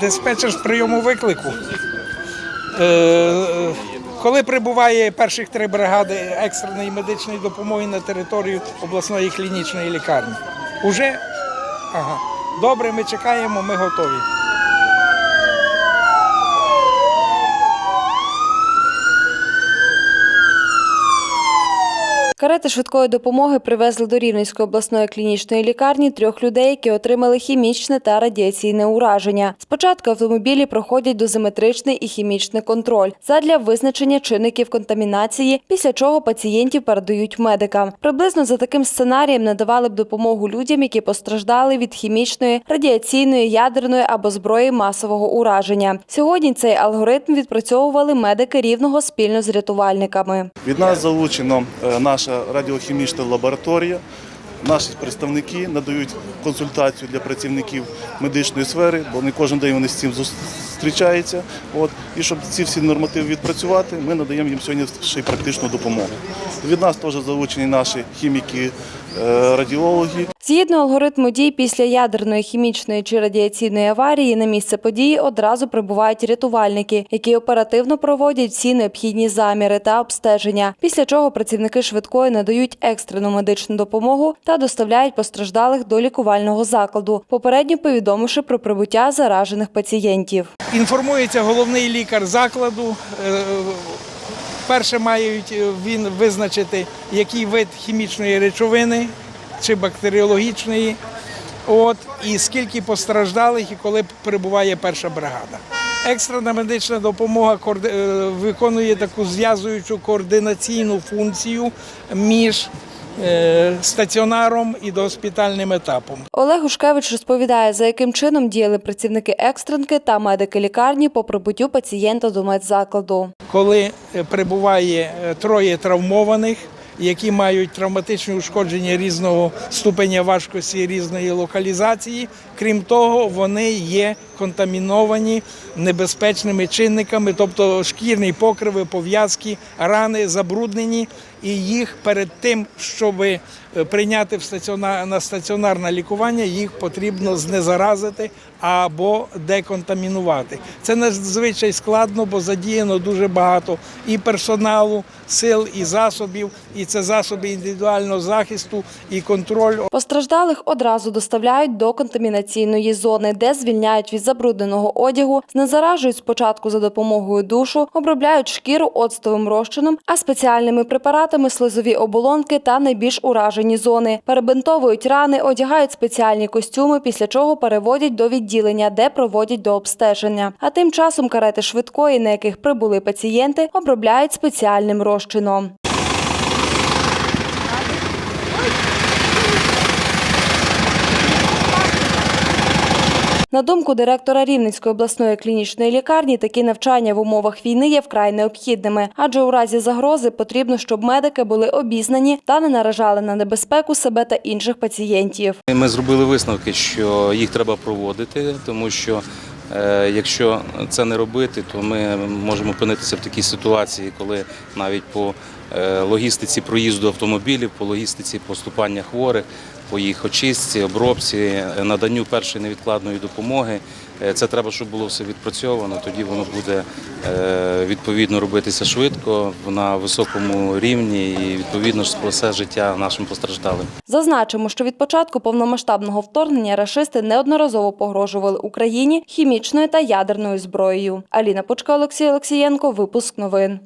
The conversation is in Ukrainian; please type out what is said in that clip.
Диспетчер з прийому виклику. Е, Коли прибуває перших три бригади екстреної медичної допомоги на територію обласної клінічної лікарні. Уже? Ага. Добре, ми чекаємо, ми готові. Карети швидкої допомоги привезли до Рівненської обласної клінічної лікарні трьох людей, які отримали хімічне та радіаційне ураження. Спочатку автомобілі проходять дозиметричний і хімічний контроль задля визначення чинників контамінації, після чого пацієнтів передають медикам. Приблизно за таким сценарієм надавали б допомогу людям, які постраждали від хімічної, радіаційної, ядерної або зброї масового ураження. Сьогодні цей алгоритм відпрацьовували медики рівного спільно з рятувальниками. Від нас залучено е, наша радіохімічна лабораторія. Наші представники надають консультацію для працівників медичної сфери, бо не кожен день вони з цим зустрічаються. От. І щоб ці всі нормативи відпрацювати, ми надаємо їм сьогодні ще й практичну допомогу. Від нас теж залучені наші хіміки, радіологи. Згідно алгоритму дій, після ядерної, хімічної чи радіаційної аварії на місце події одразу прибувають рятувальники, які оперативно проводять всі необхідні заміри та обстеження. Після чого працівники швидкої надають екстрену медичну допомогу та доставляють постраждалих до лікувального закладу, попередньо повідомивши про прибуття заражених пацієнтів. Інформується головний лікар закладу. Перше мають е, він визначити, який вид хімічної речовини чи бактеріологічної, от, і скільки постраждалих і коли прибуває перша бригада. Екстрена медична допомога е, виконує таку зв'язуючу координаційну функцію між е, стаціонаром і догоспітальним етапом. Олег Ушкевич розповідає, за яким чином діяли працівники екстренки та медики лікарні по прибуттю пацієнта до медзакладу. Коли е, прибуває е, троє травмованих, які мають травматичні ушкодження різного ступеня важкості, різної локалізації. Крім того, вони є контаміновані небезпечними чинниками, тобто шкірні покриви, пов'язки, рани забруднені, і їх перед тим, щоб прийняти в стаціонар, на стаціонарне лікування, їх потрібно знезаразити або деконтамінувати. Це надзвичай складно, бо задіяно дуже багато і персоналу, сил, і засобів, і це засоби індивідуального захисту, і контроль Постраждалих одразу доставляють до контамінаційної зони, де звільняють від забрудненого одягу, знезаражують спочатку за допомогою душу, обробляють шкіру оцтовим розчином, а спеціальними препаратами слизові оболонки та найбільш уражені зони. Перебинтовують рани, одягають спеціальні костюми, після чого переводять до відділення, де проводять до обстеження. А тим часом карети швидкої, на яких прибули пацієнти, обробляють спеціальним розчином. На думку директора Рівненської обласної клінічної лікарні, такі навчання в умовах війни є вкрай необхідними, адже у разі загрози потрібно, щоб медики були обізнані та не наражали на небезпеку себе та інших пацієнтів. Ми зробили висновки, що їх треба проводити, тому що е, якщо це не робити, то ми можемо опинитися в такій ситуації, коли навіть по е, логістиці проїзду автомобілів, по логістиці поступання хворих, по їх очистці, обробці, е, наданню першої невідкладної допомоги. е, Це треба, щоб було все відпрацьовано. Тоді воно буде е, відповідно робитися швидко на високому рівні і відповідно спасе життя нашим постраждалим. Зазначимо, що від початку повномасштабного вторгнення рашисти неодноразово погрожували Україні хімічною та ядерною зброєю. Аліна Пучка, Олексій Олексієнко. Випуск новин.